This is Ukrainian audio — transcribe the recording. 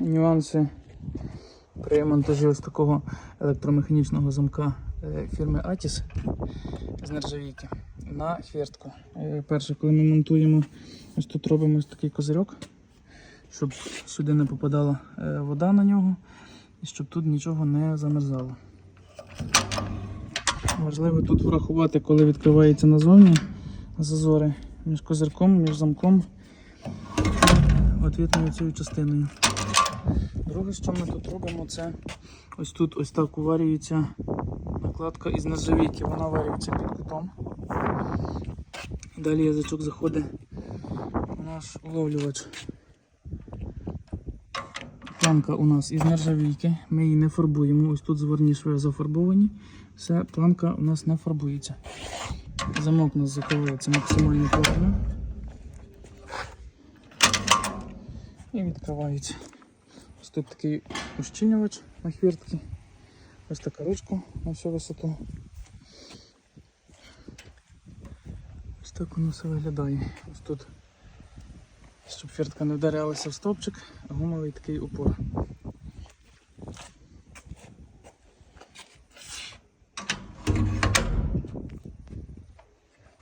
нюанси при монтажі ось такого електромеханічного замка е, фірми Atis з нержавійки на хвертку. Е, Перше, коли ми монтуємо, ось тут робимо ось такий козирьок, щоб сюди не попадала е, вода на нього і щоб тут нічого не замерзало. Важливо тут врахувати, коли відкривається назовні зазори між козирком, між замком і отвітною цією частиною. Друге, що ми тут робимо, це ось тут ось так уварюється накладка із нержавійки. Вона варюється під кутом. Далі язичок заходить у наш уловлювач. Планка у нас із нержавійки. Ми її не фарбуємо. Ось тут зворні шви зафарбовані. Все, планка у нас не фарбується. Замок у нас закривається максимально плотно. І відкривається. Ось тут такий ущільнювач на хвіртки. Ось така ручка на всю висоту. Ось так воно все виглядає. Ось тут, щоб хвіртка не вдарялася в стовпчик, гумовий такий упор.